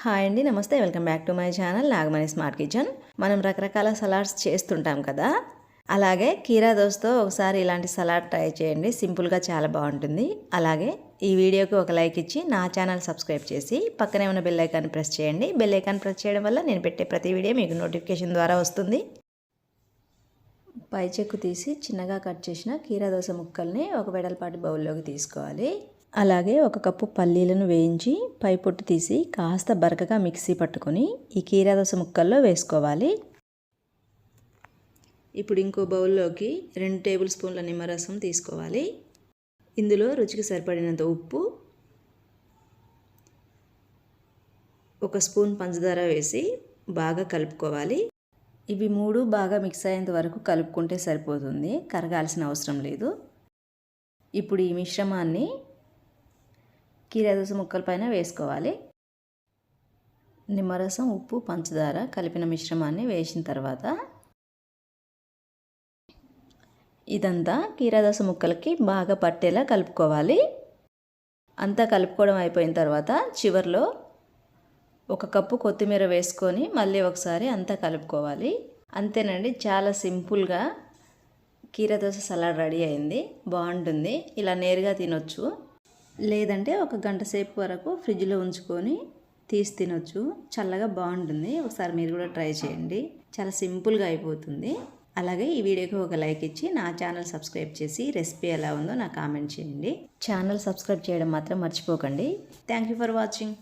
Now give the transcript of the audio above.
Hi అండి నమస్తే. Welcome back to my channel Nagamani smart kitchen. మనం రకరకాల సలాడ్స్ చేస్తుంటాం కదా. అలాగే కీరా దోస్తో ఒకసారి ఇలాంటి సలాడ్ ట్రై చేయండి. సింపుల్గా చాలా బాగుంటుంది. అలాగే ఈ వీడియోకి ఒక లైక్ ఇచ్చి నా ఛానల్ సబ్స్క్రైబ్ చేసి పక్కనే ఉన్న బెల్ ఐకాన్ ప్రెస్ చేయండి. బెల్ ఐకాన్ ప్రెస్ చేయడం వల్ల నేను పెట్టే ప్రతి వీడియో మీకు నోటిఫికేషన్ ద్వారా వస్తుంది. పై చెక్కు తీసి చిన్నగా కట్ చేసిన కీరా దోశ ముక్కల్ని ఒక వెడల్పాటి బౌల్లోకి తీసుకోవాలి. అలాగే ఒక కప్పు పల్లీలను వేయించి పై పొట్టు తీసి కాస్త బరకగా మిక్సీ పట్టుకొని ఈ కీరాదోస ముక్కల్లో వేసుకోవాలి. ఇప్పుడు ఇంకో బౌల్లోకి రెండు టేబుల్ స్పూన్ల నిమ్మరసం తీసుకోవాలి. ఇందులో రుచికి సరిపడినంత ఉప్పు ఒక స్పూన్ పంచదార వేసి బాగా కలుపుకోవాలి. ఇవి మూడు బాగా మిక్స్ అయ్యేంత వరకు కలుపుకుంటే సరిపోతుంది కరగాల్సిన అవసరం లేదు. ఇప్పుడు ఈ మిశ్రమాన్ని కీరదోస ముక్కల పైన వేసుకోవాలి. నిమ్మరసం ఉప్పు పంచదార కలిపిన మిశ్రమాన్ని వేసిన తర్వాత ఇదంతా కీరదోస ముక్కలకి బాగా పట్టేలా కలుపుకోవాలి. అంతా కలుపుకోవడం అయిపోయిన తర్వాత చివరిలో ఒక కప్పు కొత్తిమీర వేసుకొని మళ్ళీ ఒకసారి అంతా కలుపుకోవాలి. అంతేనండి చాలా సింపుల్గా కీరదోస సలాడ్ రెడీ అయింది. బాగుంటుంది. ఇలా నేరుగా తినొచ్చు. లేదంటే ఒక గంట సేపు వరకు ఫ్రిడ్జ్లో ఉంచుకొని తీసి తినొచ్చు. చల్లగా బాగుంటుంది. ఒకసారి మీరు కూడా ట్రై చేయండి. చాలా సింపుల్గా అయిపోతుంది. అలాగే ఈ వీడియోకి ఒక లైక్ ఇచ్చి నా ఛానల్ సబ్స్క్రైబ్ చేసి రెసిపీ ఎలా ఉందో నాకు కామెంట్ చేయండి. ఛానల్ సబ్స్క్రైబ్ చేయడం మాత్రం మర్చిపోకండి. Thank you for watching.